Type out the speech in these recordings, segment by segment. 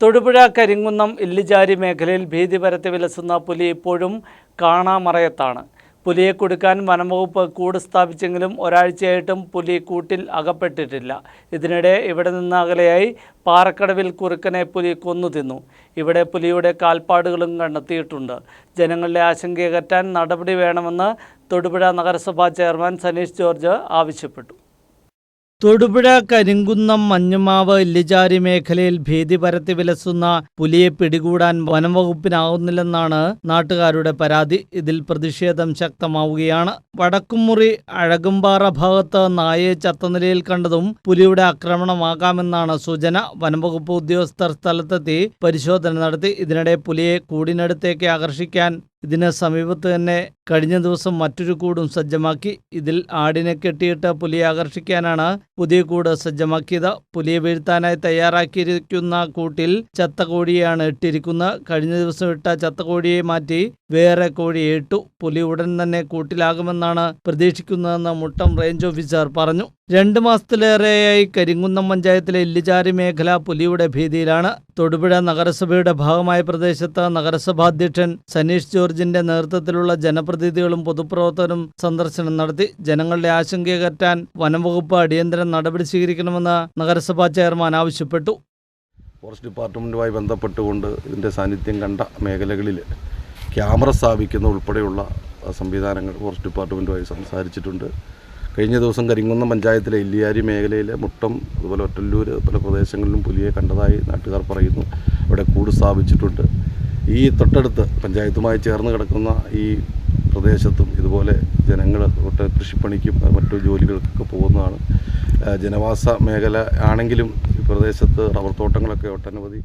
തൊടുപുഴ കരിങ്കുന്നം ഇല്ലിജാരി മേഖലയിൽ ഭീതി പരത്തി വിലസുന്ന പുലി ഇപ്പോഴും കാണാമറയത്താണ്. പുലിയെ കൊടുക്കാൻ വനംവകുപ്പ് കൂട് സ്ഥാപിച്ചെങ്കിലും ഒരാഴ്ചയായിട്ടും പുലി കൂട്ടിൽ അകപ്പെട്ടിട്ടില്ല. ഇതിനിടെ ഇവിടെ നിന്ന് അകലെയായി പാറക്കടവിൽ കുറുക്കനെ പുലി കൊന്നു തിന്നു. ഇവിടെ പുലിയുടെ കാൽപ്പാടുകളും കണ്ടെത്തിയിട്ടുണ്ട്. ജനങ്ങളുടെ ആശങ്കയകറ്റാൻ നടപടി വേണമെന്ന് തൊടുപുഴ നഗരസഭാ ചെയർമാൻ സനീഷ് ജോർജ് ആവശ്യപ്പെട്ടു. തൊടുപുഴ കരിങ്കുന്നം മഞ്ഞുമാവ് ഇല്ലിജാരി മേഖലയിൽ ഭീതി പരത്തി വിലസുന്ന പുലിയെ പിടികൂടാൻ വനംവകുപ്പിനാവുന്നില്ലെന്നാണ് നാട്ടുകാരുടെ പരാതി. ഇതിൽ പ്രതിഷേധം ശക്തമാവുകയാണ്. വടക്കുംമുറി അഴകുംപാറ ഭാഗത്ത് നായയെ ചത്തനിലയിൽ കണ്ടതും പുലിയുടെ ആക്രമണമാകാമെന്നാണ് സൂചന. വനംവകുപ്പ് ഉദ്യോഗസ്ഥർ സ്ഥലത്തെത്തി പരിശോധന നടത്തി. ഇതിനിടെ പുലിയെ കൂടിനടുത്തേക്ക് ആകർഷിക്കാൻ ഇതിന് സമീപത്ത് തന്നെ കഴിഞ്ഞ ദിവസം മറ്റൊരു കൂടും സജ്ജമാക്കി. ഇതിൽ ആടിനെ കെട്ടിയിട്ട് പുലിയെ ആകർഷിക്കാനാണ് പുതിയ കൂട് സജ്ജമാക്കിയത്. പുലിയെ വീഴ്ത്താനായി തയ്യാറാക്കിയിരിക്കുന്ന കൂട്ടിൽ ചത്ത കോഴിയാണ് ഇട്ടിരിക്കുന്നത്. കഴിഞ്ഞ ദിവസം ഇട്ട ചത്ത കോഴിയെ മാറ്റി വേറെ കോഴിയെ ഇട്ടു. പുലി ഉടൻ തന്നെ കൂട്ടിലാകുമെന്നാണ് പ്രതീക്ഷിക്കുന്നതെന്ന് മുട്ടം റേഞ്ച് ഓഫീസർ പറഞ്ഞു. രണ്ട് മാസത്തിലേറെയായി കരിങ്കുന്നം പഞ്ചായത്തിലെ ഇല്ലിചാരി മേഖല പുലിയുടെ ഭീതിയിലാണ്. തൊടുപുഴ നഗരസഭയുടെ ഭാഗമായ പ്രദേശത്ത് നഗരസഭാധ്യക്ഷൻ സനീഷ് ജോർജിന്റെ നേതൃത്വത്തിലുള്ള ജനപ്രതിനിധികളും പൊതുപ്രവർത്തകരും സന്ദർശനം നടത്തി. ജനങ്ങളുടെ ആശങ്കയകറ്റാൻ വനംവകുപ്പ് അടിയന്തര നടപടി സ്വീകരിക്കണമെന്ന് നഗരസഭാ ചെയർമാൻ ആവശ്യപ്പെട്ടു. ഫോറസ്റ്റ് ഡിപ്പാർട്ട്മെന്റുമായി ബന്ധപ്പെട്ടുകൊണ്ട് ഇതിന്റെ സാന്നിധ്യം കണ്ട മേഖലകളിൽ ക്യാമറ സ്ഥാപിക്കുന്ന ഉൾപ്പെടെയുള്ള സംവിധാനങ്ങൾ ഫോറസ്റ്റ് ഡിപ്പാർട്ട്മെന്റുമായി സംസാരിച്ചിട്ടുണ്ട്. കഴിഞ്ഞ ദിവസം കരിങ്കുന്നം പഞ്ചായത്തിലെ ഇല്ലിയാരി മേഖലയിലെ മുട്ടം അതുപോലെ ഒറ്റല്ലൂർ പല പ്രദേശങ്ങളിലും പുലിയെ കണ്ടതായി നാട്ടുകാർ പറയുന്നു. അവിടെ കൂട് സ്ഥാപിച്ചിട്ടുണ്ട്. ഈ തൊട്ടടുത്ത് പഞ്ചായത്തുമായി ചേർന്ന് കിടക്കുന്ന ഈ പ്രദേശത്തും ഇതുപോലെ ജനങ്ങൾ ഒട്ട് കൃഷിപ്പണിക്കും മറ്റു ജോലികൾക്കൊക്കെ പോകുന്നതാണ്. ജനവാസ മേഖല ആണെങ്കിലും ഈ പ്രദേശത്ത് റബ്ബർ തോട്ടങ്ങളൊക്കെ ഒട്ടനവധി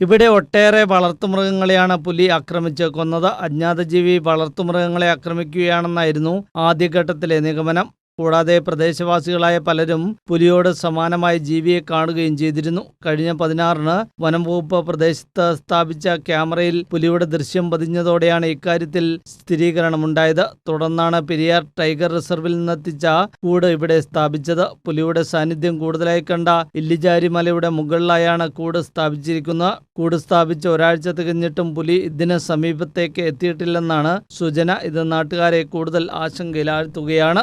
ഇവിടെ ഒട്ടേറെ വളർത്തുമൃഗങ്ങളെയാണ് പുലി ആക്രമിച്ച് കൊന്നത്. അജ്ഞാതജീവി വളർത്തുമൃഗങ്ങളെ ആക്രമിക്കുകയാണെന്നായിരുന്നു ആദ്യഘട്ടത്തിലെ നിഗമനം. കൂടാതെ പ്രദേശവാസികളായ പലരും പുലിയോട് സമാനമായ ജീവിയെ കാണുകയും ചെയ്തിരുന്നു. കഴിഞ്ഞ പതിനാറിന് വനം വകുപ്പ് പ്രദേശത്ത് സ്ഥാപിച്ച ക്യാമറയിൽ പുലിയുടെ ദൃശ്യം പതിഞ്ഞതോടെയാണ് ഇക്കാര്യത്തിൽ സ്ഥിരീകരണമുണ്ടായത്. തുടർന്നാണ് പെരിയാർ ടൈഗർ റിസർവിൽ നിന്നെത്തിച്ച കൂട് ഇവിടെ സ്ഥാപിച്ചത്. പുലിയുടെ സാന്നിധ്യം കൂടുതലായി കണ്ട ഇല്ലിജാരി മലയുടെ മുകളിലായാണ് കൂട് സ്ഥാപിച്ചിരിക്കുന്നത്. കൂട് സ്ഥാപിച്ച ഒരാഴ്ച തികഞ്ഞിട്ടും പുലി ഇതിന് സമീപത്തേക്ക് എത്തിയിട്ടില്ലെന്നാണ് സൂചന. ഇത് നാട്ടുകാരെ കൂടുതൽ ആശങ്കയിലാഴ്ത്തുകയാണ്.